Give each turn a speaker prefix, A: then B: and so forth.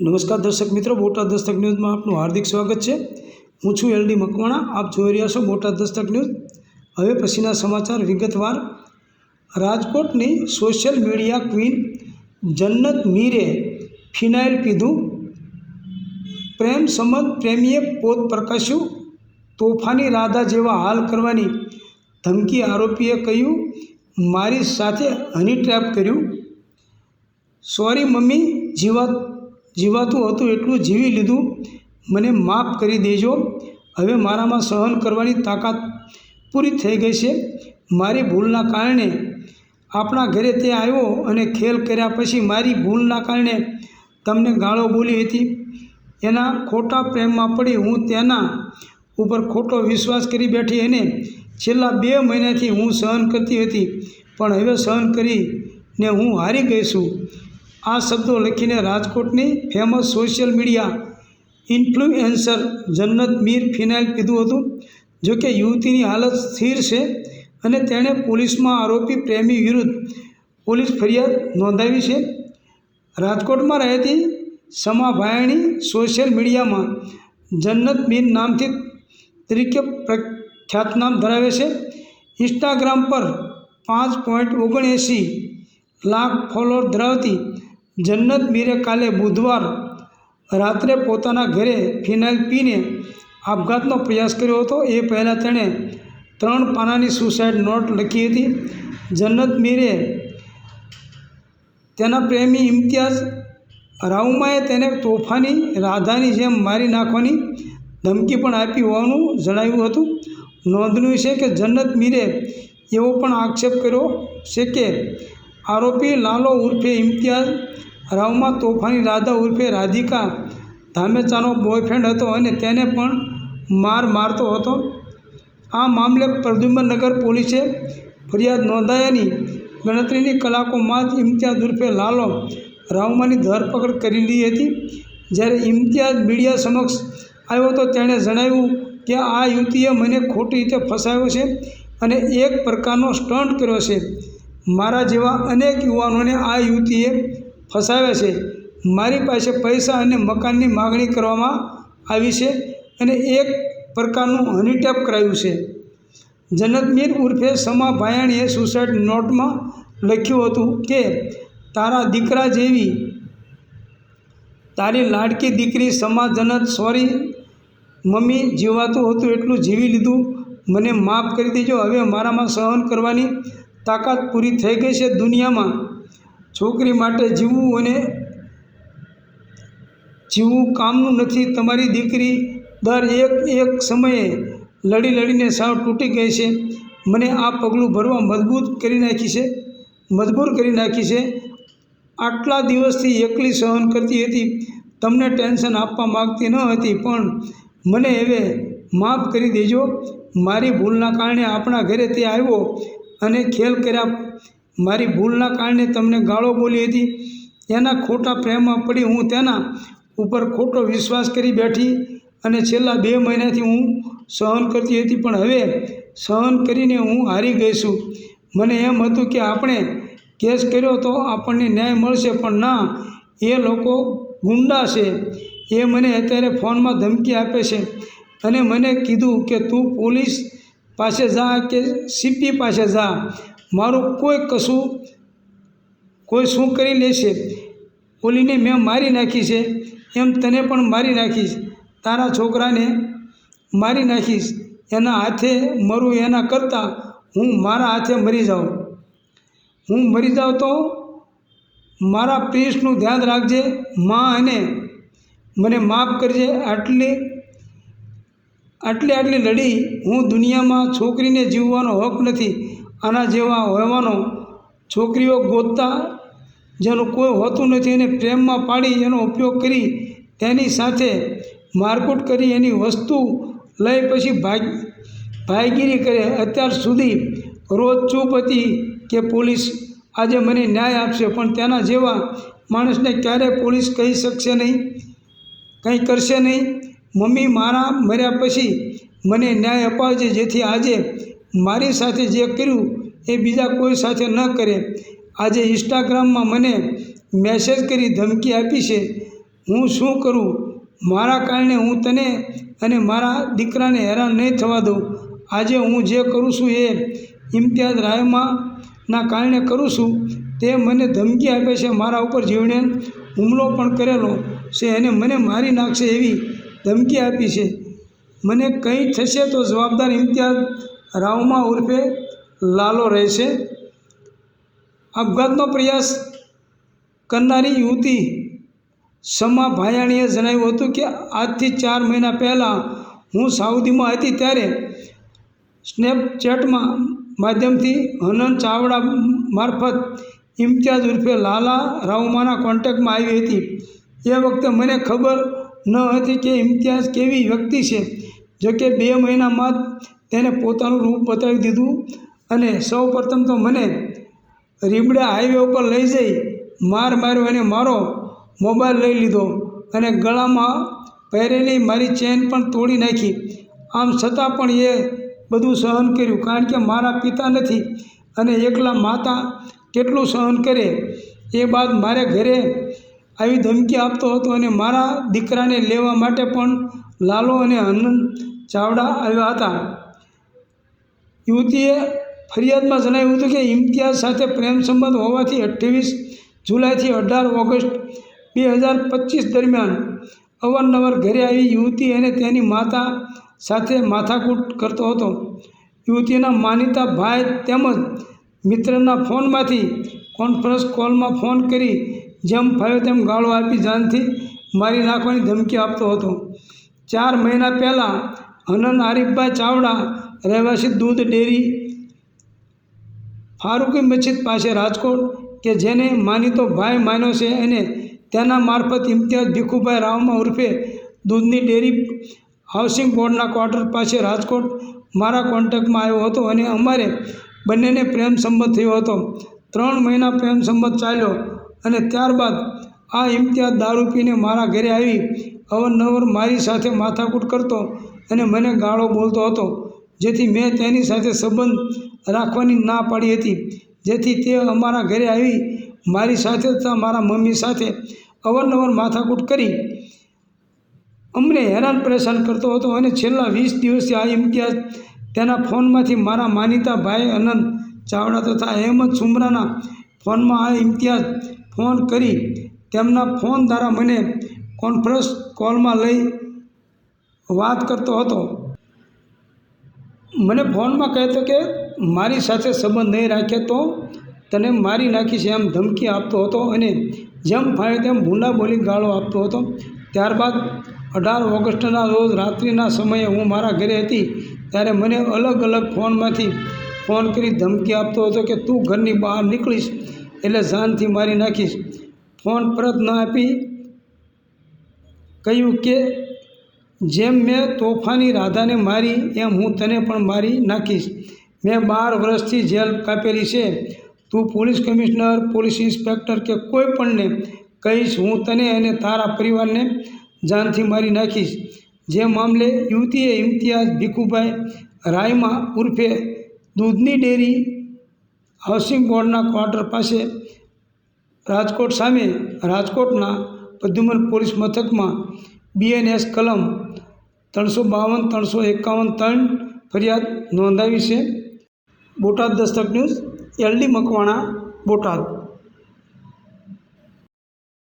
A: નમસ્કાર દર્શક મિત્રો, બોટાદ દસ્તક ન્યૂઝમાં આપનું હાર્દિક સ્વાગત છે. હું છું એલડી મકવાણા, આપ જોઈ રહ્યા છો બોટાદ દસ્તક ન્યૂઝ. હવે પછીના સમાચાર વિગતવાર. રાજકોટની સોશિયલ મીડિયા ક્વીન જન્નત મીરે ફિનાઇલ પીધું. પ્રેમ સંબંધ પ્રેમીએ પોત પ્રકાશ્યું. તોફાની રાધા જેવા હાલ કરવાની ધમકી આરોપીએ કહ્યું, મારી સાથે હની ટ્રેપ કર્યું. સોરી મમ્મી, જીવાત જીવાતું હતું એટલું જીવી લીધું. મને માફ કરી દેજો. હવે મારામાં સહન કરવાની તાકાત પૂરી થઈ ગઈ છે. મારી ભૂલના કારણે આપણા ઘરે તે આવ્યો અને ખેલ કર્યા પછી મારી ભૂલના કારણે તમને ગાળો બોલી હતી. એના ખોટા પ્રેમમાં પડી હું તેના ઉપર ખોટો વિશ્વાસ કરી બેઠી અને છેલ્લા બે મહિનાથી હું સહન કરતી હતી. પણ હવે સહન કરીને હું હારી ગઈ છું. આ શબ્દો લખીને રાજકોટની famous social media influencer Jannat Mir phenyl પીધું હતું જોકે યુવતીની હાલત સ્થિર છે અને તેણે પોલીસમાં આરોપી પ્રેમી વિરુદ્ધ પોલીસ ફરિયાદ નોંધાવી છે. રાજકોટમાં રહેતી સમાભાયણી સોશિયલ મીડિયામાં જન્નત મીર નામથી તરીકે પ્રખ્યાતનામ ધરાવે છે. ઇન્સ્ટાગ્રામ પર પાંચ પોઈન્ટ ઓગણએંસી લાખ ફોલોઅર ધરાવતી જન્નત મીરે કાલે બુધવાર રાત્રે પોતાના ઘરે ફિનાઇલ પીને આપઘાતનો પ્રયાસ કર્યો હતો. એ પહેલાં તેણે ત્રણ પાનાની સુસાઇડ નોટ લખી હતી. જન્નત મીરે તેના પ્રેમી ઇમ્તિયાઝ રાઉમાએ તેને તોફાની રાધાની જેમ મારી નાખવાની ધમકી પણ આપી હોવાનું જણાવ્યું હતું. નોંધનીય છે કે જન્નત મીરે એવો પણ આક્ષેપ કર્યો છે કે આરોપી લાલો ઉર્ફે ઇમ્તિયાઝ, રાવમાં તોફાની રાધા ઉર્ફે રાધિકા ધામેચાનો બોયફ્રેન્ડ હતો અને તેને પણ માર મારતો હતો. આ મામલે પ્રદ્યુમનગર પોલીસે ફરિયાદ નોંધાયાની ગણતરીની કલાકોમાં જ ઇમ્તિયાઝ ઉર્ફે લાલો રાવમાની ધરપકડ કરી લીધી હતી. જ્યારે ઇમ્તિયાઝ મીડિયા સમક્ષ આવ્યો તો તેણે જણાવ્યું કે આ યુવતીએ મને ખોટી રીતે ફસાયો છે અને એક પ્રકારનો સ્ટન્ટ કર્યો છે. મારા જેવા અનેક યુવાનોને આ યુવતીએ ફસાવ્યા છે. મારી પાસે પૈસા અને મકાનની માગણી કરવામાં આવી છે અને એક પ્રકારનું હનીટેપ કરાયું છે. જનતમીર મીર ઉર્ફે સમા ભાયાણીએ સુસાઇડ નોટમાં લખ્યું હતું કે, તારા દીકરા જેવી તારી લાડકી દીકરી સમા જનત સોરી મમ્મી જીવાતું હતું એટલું જીવી લીધું. મને માફ કરી દેજો. હવે મારામાં સહન કરવાની તાકાત પૂરી થઈ ગઈ છે દુનિયામાં. છોકરી માટે જીવવું અને જીવવું કામનું નથી. તમારી દીકરી દર એક એક સમયે લડી લડીને સાવ તૂટી ગઈ છે. મને આ પગલું ભરવા મજબૂત કરી નાખી છે. મજબૂર કરી નાખી છે. આટલા દિવસથી એકલી સહન કરતી હતી. તમને ટેન્શન આપવા માગતી ન હતી, પણ મને હવે માફ કરી દેજો. મારી ભૂલના કારણે આપણા ઘરે તે આવ્યો. અને ખેલ કર્યા. મારી ભૂલના કારણે તમને ગાળો બોલી હતી. એના ખોટા પ્રેમમાં પડી હું તેના ઉપર ખોટો વિશ્વાસ કરી બેઠી અને છેલ્લા બે મહિનાથી હું સહન કરતી હતી, પણ હવે સહન કરીને હું હારી ગઈ છું. મને એમ હતું કે આપણે કેસ કર્યો તો આપણને ન્યાય મળશે, પણ ના, એ લોકો ગુંડા છે. એ મને અત્યારે ફોનમાં ધમકી આપે છે અને મને કીધું કે તું પોલીસ પાસે જા કે સીપી પાસે જા. મારું કોઈ કશું, કોઈ શું કરી લેશે? ઓલીને મેં મારી નાખી છે. એમ તને પણ મારી નાખીશ. તારા છોકરાને મારી નાખીશ. એના હાથે મરું એના કરતાં હું મારા હાથે મરી જાઉં. હું મરી જાઉં તો મારા પ્રિયસનું ધ્યાન રાખજે, માં અને મને માફ કરજે. આટલી આટલી આટલી લડી હું દુનિયામાં છોકરીને જીવવાનો હક નથી. આના જેવા હોવાનો છોકરીઓ ગોતતા જેનું કોઈ હોતું નથી એને પ્રેમમાં પાડી એનો ઉપયોગ કરી તેની સાથે મારકૂટ કરી એની વસ્તુ લઈ પછી ભાગ ભાઈગીરી કરે. અત્યાર સુધી રોજ ચૂપ હતી કે પોલીસ આજે મને ન્યાય આપશે, પણ તેના જેવા માણસને ક્યારેય પોલીસ કહી શકશે નહીં? કંઈ કરશે નહીં? મમ્મી મારા મર્યા પછી મને ન્યાય અપાવજે જેથી આજે મારી સાથે જે કર્યું એ બીજા કોઈ સાથે ન કરે. આજે ઇન્સ્ટાગ્રામમાં મને મેસેજ કરી ધમકી આપી છે. હું શું કરું? મારા કારણે હું તને અને મારા દીકરાને હેરાન નહીં થવા દઉં. આજે હું જે કરું છું એ ઇમ્તિયાઝ રાયમાના કારણે કરું છું. તે મને ધમકી આપે છે. મારા ઉપર જીવને હુમલો પણ કરેલો છે. અને મને મારી નાખશે એવી ધમકી આપી છે. મને કંઈ થશે તો જવાબદાર ઇમ્તિયાઝ રાવમા ઉર્ફે લાલો રહેશે. આપઘાતનો પ્રયાસ કરનારી યુવતી સમા ભાયાણીએ જણાવ્યું હતું કે, આજથી ચાર મહિના પહેલાં હું સાઉદીમાં હતી ત્યારે સ્નેપચેટમાં માધ્યમથી હનન ચાવડા મારફત ઇમ્તિયાઝ ઉર્ફે લાલા રાવમાના કોન્ટેક્ટમાં આવી હતી. એ વખતે મને ખબર ન હતી કે ઇમ્તિયાઝ કેવી વ્યક્તિ છે? જોકે બે મહિનામાં જ તેને પોતાનું રૂપ બતાવી દીધું અને સૌ પ્રથમ તો મને રીમડા હાઈવે ઉપર લઈ જઈ, માર માર્યો અને મારો મોબાઈલ લઈ લીધો અને ગળામાં પહેરેલી મારી ચેન પણ તોડી નાખી. આમ છતાં પણ એ બધું સહન કર્યું કારણ કે મારા પિતા નથી અને એકલા માતા કેટલું સહન કરે એ બાદ મારે ઘરે આવી ધમકી આપતો હતો અને મારા દીકરાને લેવા માટે પણ લાલો અને હનન ચાવડા આવ્યા હતા. યુવતીએ ફરિયાદમાં જણાવ્યું હતું કે, ઇમ્તિયાઝ સાથે પ્રેમ સંબંધ હોવાથી અઠ્ઠાવીસ જુલાઈથી અઢાર ઓગસ્ટ બે હજાર પચીસ દરમિયાન અવારનવાર ઘરે આવી યુવતી અને તેની માતા સાથે માથાકૂટ કરતો હતો. યુવતીના માનીતા ભાઈ તેમજ મિત્રના ફોનમાંથી કોન્ફરન્સ કોલમાં ફોન કરી જેમ ફાવ્યો તેમ ગાળો આપી જાનથી મારી નાખવાની ધમકી આપતો હતો. ચાર મહિના પહેલાં હનન આરીફભાઈ ચાવડા રહેવાસી દૂધ ડેરી ફારૂકી મસ્જિદ પાસે રાજકોટ કે જેને માનીતો ભાઈ માન્યો છે અને તેના મારફત ઇમ્તિયાઝ ભીખુભાઈ રાવમાં ઉર્ફે દૂધની ડેરી હાઉસિંગ બોર્ડના ક્વાર્ટર પાસે રાજકોટ મારા કોન્ટેક્ટમાં આવ્યો હતો અને અમારે બંનેને પ્રેમ સંબંધ થયો હતો. ત્રણ મહિના પ્રેમ સંબંધ ચાલ્યો. અને ત્યારબાદ આ ઇમ્તિયાઝ દારૂ પીને મારા ઘરે આવી અવરનવર મારી સાથે માથાકૂટ કરતો અને મને ગાળો બોલતો હતો, જેથી મેં તેની સાથે સંબંધ રાખવાની ના પાડી હતી. જેથી તે અમારા ઘરે આવી, મારી સાથે તથા મારા મમ્મી સાથે અવારનવાર માથાકૂટ કરી. અમને હેરાન પરેશાન કરતો હતો અને છેલ્લા વીસ દિવસથી આ ઇમ્તિયાઝ તેના ફોનમાંથી મારા માનીતા ભાઈ અનંત ચાવડા તથા અહેમદ સુમરાના ફોનમાં આ ઇમ્તિયાઝ ફોન કરી તેમના ફોન દ્વારા મને કોન્ફરન્સ કોલમાં લઈ વાત કરતો હતો. મને ફોનમાં કહેતો કે મારી સાથે સંબંધ નહીં રાખે તો તને મારી નાખીશ એમ ધમકી આપતો હતો અને જેમ ફાવે તેમ ભૂંડા બોલી ગાળો આપતો હતો. ત્યારબાદ અઢાર ઓગસ્ટના રોજ રાત્રિના સમયે હું મારા ઘરે હતી ત્યારે મને અલગ અલગ ફોનમાંથી ફોન કરી ધમકી આપતો હતો કે તું ઘરની બહાર નીકળીશ. એટલે જાનથી મારી નાખીશ. ફોન પરત ન આપી. કહ્યું કે, જેમ મેં તોફાની રાધાને મારી, એમ હું તને પણ મારી નાખીશ. મેં બાર વર્ષથી જેલ કાપેલી છે. તું પોલીસ કમિશનર, પોલીસ ઇન્સ્પેક્ટર કે કોઈ પણને કહીશ, હું તને અને તારા પરિવારને જાનથી મારી નાખીશ. જે મામલે યુવતીએ ઇમ્તિયાઝ ભીખુભાઈ રાયમા ઉર્ફે દૂધની ડેરી હાઉસિંગ બોર્ડના ક્વાર્ટર પાસે રાજકોટ સામે રાજકોટના પદ્યુમન પોલીસ મથકમાં બીએનએસ કલમ ત્રણસો બાવન, ત્રણસો એકાવન ત્રણ ફરિયાદ નોંધાવી છે. Botad Dastak news, LD Makwana, Botad.